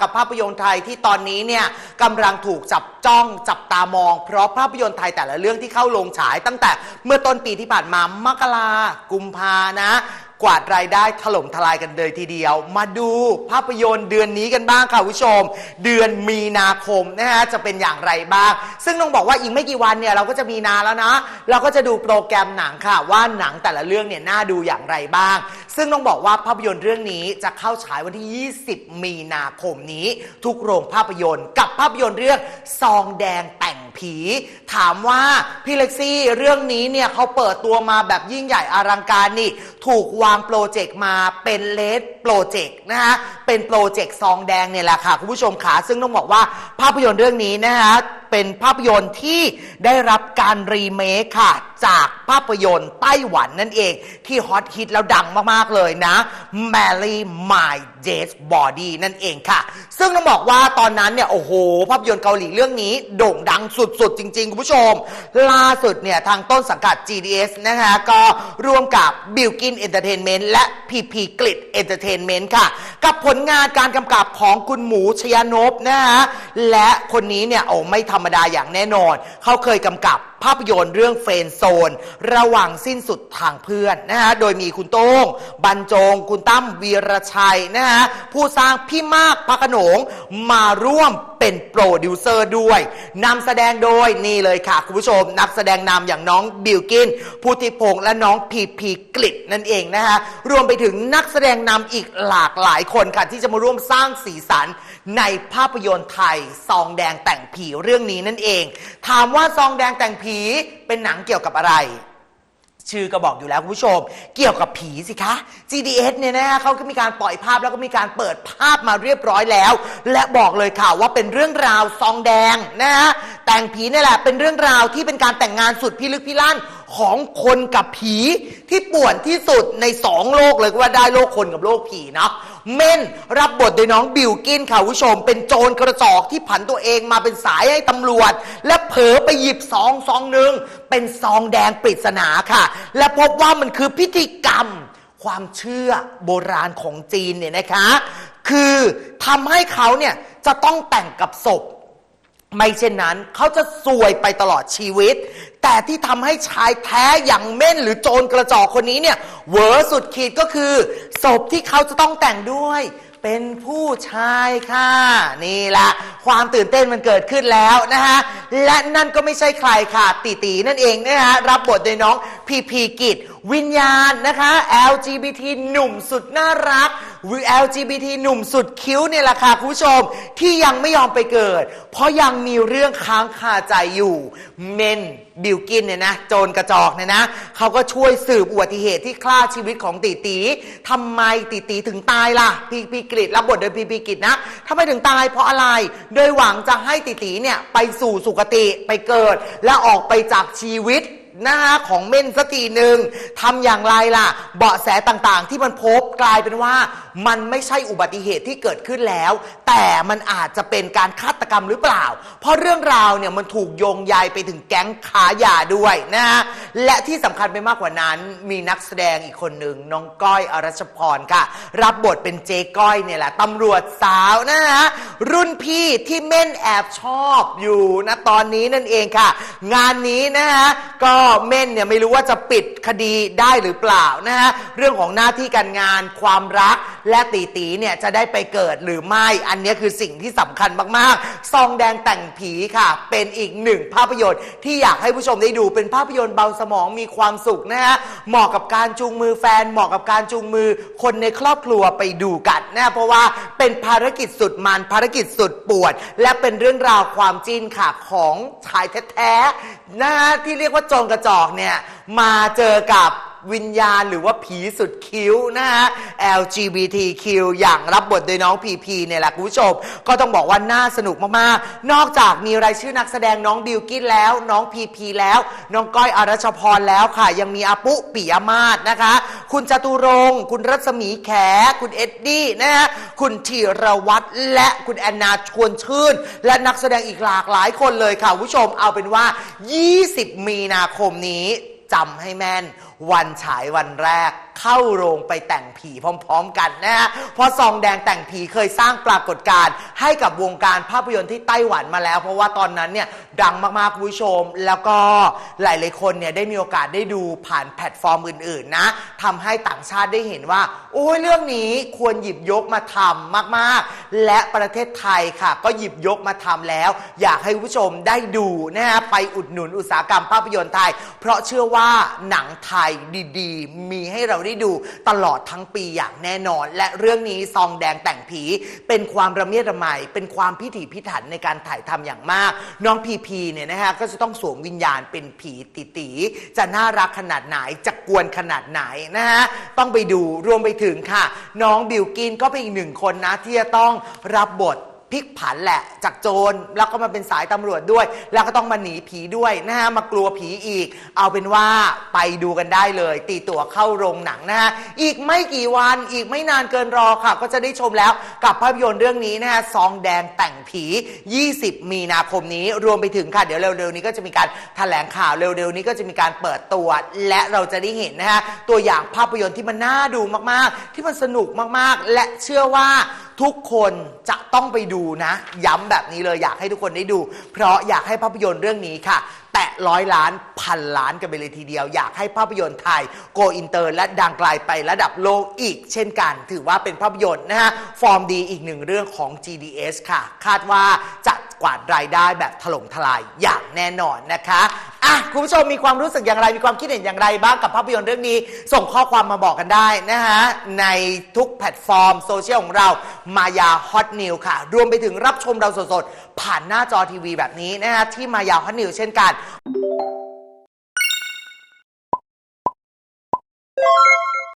กับภาพยนตร์ไทยที่ตอนนี้เนี่ยกำลังถูกจับจ้องจับตามอง เพราะภาพยนตร์ไทยแต่ละเรื่องที่เข้าโรงฉายตั้งแต่เมื่อต้นปีที่ผ่านมามกรากุมภานะ กวาดรายได้ถล่มทลายกันเลยทีเดียว มาดูภาพยนตร์เดือนนี้กันบ้างค่ะคุณผู้ชม เดือนมีนาคมนะฮะจะเป็นอย่างไรบ้าง ซึ่งต้องบอกว่าอีกไม่กี่วันเนี่ยเราก็จะมีนาแล้วนะ เราก็จะดูโปรแกรมหนังค่ะ ว่าหนังแต่ละเรื่องเนี่ยน่าดูอย่างไรบ้าง ซึ่งต้องบอกว่าภาพยนตร์เรื่องนี้จะเข้าฉายวันที่ 20 มีนาคมนี้ ทุกโรงภาพยนตร์กับภาพยนตร์เรื่องซองแดงแต่ง ผี ถามว่าพี่เล็กซี่เรื่องนี้เนี่ยเขาเปิดตัวมาแบบยิ่งใหญ่อลังการนี่ ถูกวางโปรเจกต์มาเป็นเลดโปรเจกต์นะคะเป็นโปรเจกต์ซองแดงเนี่ยแหละค่ะ คุณผู้ชมขาซึ่งต้องบอกว่าภาพยนตร์เรื่องนี้นะคะเป็นภาพยนตร์ที่ได้รับการรีเมคค่ะ จากภาพยนตร์ไต้หวันนั่นเอง ที่ฮอตฮิตแล้วดังมาก ๆ เลยนะ Mary My Dead Body นั่นเองค่ะ ซึ่งต้องบอกว่าตอนนั้นเนี่ย โอ้โห ภาพยนตร์เกาหลีเรื่องนี้ โด่งดังสุด ๆ จริง ๆ คุณผู้ชม ล่าสุดเนี่ย ทางต้นสังกัด GDS นะคะก็ร่วมกับ b i l k i n Entertainment และ PP Grid Entertainment ค่ะ กับผลงานการกำกับของคุณหมูชยานพนะฮะและคนนี้เนี่ยโอ้ไม่ธรรมดาอย่างแน่นอน เขาเคยกำกับ ภาพยนตร์เรื่องเฟรนโซน ระหว่างสิ้นสุดทางเพื่อนนะฮะโดยมีคุณโต้งบรรจง คุณตั้มวีรชัยนะฮะผู้สร้างพี่มากพระโขนงมาร่วมเป็นโปรดิวเซอร์ด้วยนำแสดงโดยนี่เลยค่ะ คุณผู้ชม นักแสดงนำอย่างน้องบิลกินพุทธิพงษ์และน้องพีพีกลิตนั่นเองนะฮะรวมไปถึงนักแสดงนำอีกหลากหลายคนค่ะ ที่จะมาร่วมสร้างสีสันในภาพยนตร์ไทยซองแดงแต่งผีเรื่องนี้นั่นเอง ถามว่าซองแดงแต่งผีเป็นหนังเกี่ยวกับอะไร ชื่อก็บอกอยู่แล้วคุณผู้ชม เกี่ยวกับผีสิคะ GDS เนี่ยนะฮะเขาก็มีการปล่อยภาพแล้วก็มีการเปิดภาพมาเรียบร้อยแล้ว และบอกเลยค่ะว่าเป็นเรื่องราวซองแดงนะฮะแต่งผีนี่แหละเป็นเรื่องราวที่เป็นการแต่งงานสุดพิลึกพิลั่น ของคนกับผีที่ป่วนที่สุดในสองโลกเลยก็ว่าได้โลกคนกับโลกผีเนาะเม่นรับบทโดยน้องบิวกินค่ะคุณผู้ชม เป็นโจรกระจอกที่ผันตัวเองมาเป็นสายให้ตำรวจ และเผลอไปหยิบซองซองหนึ่งเป็นซองแดงปริศนาค่ะ และพบว่ามันคือพิธีกรรมความเชื่อโบราณของจีนเนี่ยนะคะ คือทำให้เขาเนี่ยจะต้องแต่งกับศพ ไม่เช่นนั้นเขาจะซวยไปตลอดชีวิตแต่ที่ทำให้ชายแท้อย่างเม่นหรือโจรกระจอกคนนี้เนี่ยเวอร์สุดขีดก็คือศพที่เขาจะต้องแต่งด้วย เป็นผู้ชายค่ะ นี่แหละความตื่นเต้นมันเกิดขึ้นแล้วนะฮะและนั่นก็ไม่ใช่ใครค่ะตีตีนั่นเองนะฮะรับบทโดยน้องพีพีกิจวิญญาณนะคะ LGBT หนุ่มสุดน่ารัก LGBT หนุ่มสุดคิ้วเนี่ยแหละค่ะคุณผู้ชมที่ยังไม่ยอมไปเกิด เพราะยังมีเรื่องค้างคาใจอยู่ เมนบิลกินเนี่ยนะโจรกระจอกเนี่ยนะเขาก็ช่วยสืบอุบัติเหตุที่ฆ่าชีวิตของตีตีทำไมตีตีถึงตายล่ะพีพีกฤษรับบทโดยพีพีกฤษนะทำไมถึงตายเพราะอะไร โดยหวังจะให้ตีตีเนี่ยไปสู่สุคติไปเกิด และออกไปจากชีวิต หนะฮะของเม่นสักทีหนึ่งทำอย่างไรล่ะ เบาะแสต่างๆ ที่มันพบกลายเป็นว่า มันไม่ใช่อุบัติเหตุที่เกิดขึ้นแล้ว แต่มันอาจจะเป็นการฆาตกรรมหรือเปล่า เพราะเรื่องราวเนี่ยมันถูกโยงใยไปถึงแก๊งขายาด้วยนะฮะและที่สำคัญไปมากกว่านั้นมีนักแสดงอีกคนหนึ่งน้องก้อยอรัชพรค่ะ รับบทเป็นเจ๊ก้อยเนี่ยแหละตำรวจสาวนะฮะ รุ่นพี่ที่เม่นแอบชอบอยู่นะตอนนี้นั่นเองค่ะ งานนี้นะฮะก็เม่นเนี่ยไม่รู้ว่าจะปิดคดีได้หรือเปล่านะฮะเรื่องของหน้าที่การงานความรัก และตีตีเนี่ยจะได้ไปเกิดหรือไม่ อันนี้คือสิ่งที่สำคัญมากๆ ซองแดงแต่งผีค่ะ เป็นอีกหนึ่งภาพยนตร์ที่อยากให้ผู้ชมได้ดูเป็นภาพยนตร์เบาสมองมีความสุขนะฮะ เหมาะกับการจูงมือแฟน เหมาะกับการจูงมือคนในครอบครัวไปดูกันนะเพราะว่าเป็นภารกิจสุดมันภารกิจสุดปวด และเป็นเรื่องราวความจิ้นค่ะของชายแท้ๆนะฮะที่เรียกว่าจรกระจอกเนี่ยมาเจอกับ วิญญาณหรือว่าผีสุดคิ้วนะฮะ LGBTQ อย่างรับบทโดยน้องพีพีเนี่ยแหละคุณผู้ชม ก็ต้องบอกว่าน่าสนุกมากๆ นอกจากมีรายชื่อนักแสดงน้องบิวกิ้นแล้ว น้องพีพีแล้ว น้องก้อยอรัชพรแล้วค่ะ ยังมีอาปุปิยมาศนะคะ คุณจตุรงค์คุณรัศมีแข คุณเอ็ดดี้นะฮะ คุณธีรวัตรและคุณแอนนาชวนชื่น และนักแสดงอีกหลากหลายคนเลยค่ะคุณผู้ชมเอาเป็นว่า 20 มีนาคมนี้จำให้แม่น วันฉายวันแรก เข้าโรงไปแต่งผีพร้อม ๆ กันนะฮะเพราะซองแดงแต่งผีเคยสร้างปรากฏการณ์ให้กับวงการภาพยนตร์ที่ไต้หวันมาแล้ว เพราะว่าตอนนั้นเนี่ยดังมากๆคุณผู้ชม แล้วก็หลายๆคนเนี่ยได้มีโอกาสได้ดูผ่านแพลตฟอร์มอื่นๆนะทำให้ต่างชาติได้เห็นว่า โอ้ยเรื่องนี้ควรหยิบยกมาทำมากๆ และประเทศไทยค่ะ ก็หยิบยกมาทำแล้ว อยากให้คุณผู้ชมได้ดูนะฮะไปอุดหนุนอุตสาหกรรมภาพยนตร์ไทย เพราะเชื่อว่าหนังไทยดีๆ มีให้เราได้ดูตลอดทั้งปีอย่างแน่นอน และเรื่องนี้ซองแดงแต่งผี เป็นความระเมียดระไมเป็นความพิถีพิถันในการถ่ายทำอย่างมาก น้องพีพีเนี่ยนะฮะก็จะต้องสวมวิญญาณเป็นผีติตีจะน่ารักขนาดไหนจะกวนขนาดไหนนะฮะต้องไปดูรวมไปถึงค่ะ น้องบิวกินก็เป็นอีกหนึ่งคนนะที่จะต้องรับบท พลิกผันแหละ จากโจรแล้วก็มาเป็นสายตำรวจด้วย แล้วก็ต้องมาหนีผีด้วยนะฮะมากลัวผีอีก เอาเป็นว่าไปดูกันได้เลย ตีตั๋วเข้าโรงหนังนะฮะอีกไม่กี่วันอีกไม่นานเกินรอค่ะ ก็จะได้ชมแล้วกับภาพยนตร์เรื่องนี้นะฮะซองแดงแต่งผี 20 มีนาคมนี้รวมไปถึงค่ะเดี๋ยวเร็วๆนี้ก็จะมีการแถลงข่าวเร็วๆนี้ก็จะมีการเปิดตัวและเราจะได้เห็นนะฮะตัวอย่างภาพยนตร์ที่มันน่าดูมากๆ ที่มันสนุกมากๆ และเชื่อว่า ทุกคนจะต้องไปดูนะ ย้ำแบบนี้เลยอยากให้ทุกคนได้ดู เพราะอยากให้ภาพยนตร์เรื่องนี้ค่ะ แตะร้อยล้านพันล้านกันไปเลยทีเดียว อยากให้ภาพยนตร์ไทยโกอินเตอร์และดังไกลไประดับโลกอีก เช่นกัน ถือว่าเป็นภาพยนตร์นะฮะ ฟอร์มดีอีกหนึ่งเรื่องของ GDS ค่ะ คาดว่าจะกวาดรายได้แบบถล่มทลายอย่างแน่นอนนะคะ อะคุณผู้ชมมีความรู้สึกอย่างไร มีความคิดเห็นอย่างไรบ้างกับภาพยนตร์เรื่องนี้ ส่งข้อความมาบอกกันได้นะฮะ ในทุกแพลตฟอร์มโซเชียลของเรามายาฮอตนิวค่ะ รวมไปถึงรับชมเราสดๆ ผ่านหน้าจอทีวีแบบนี้นะฮะ ที่มายาฮอตนิวเช่นกัน